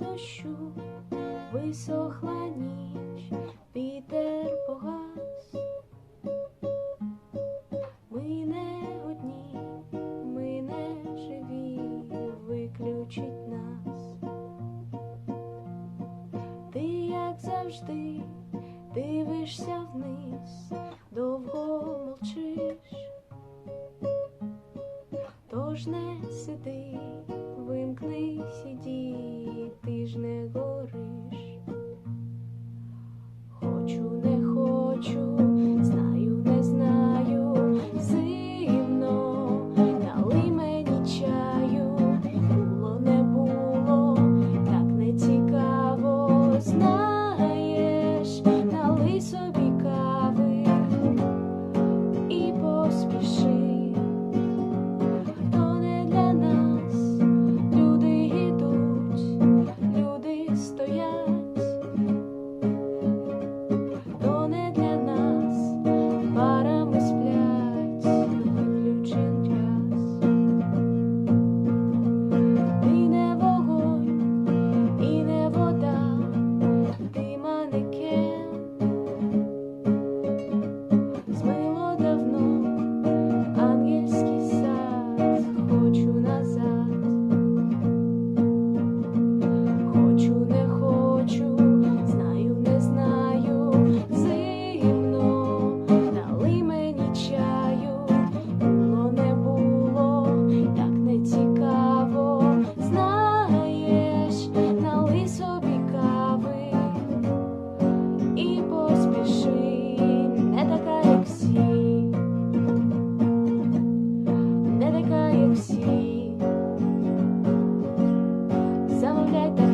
дощу, висохла ніч, вітер погас. Ми не одні, ми не живі, виключить нас. Ти, як завжди, дивишся вниз, довго мовчиш. Тож не сиди, вимкни сіді, ти que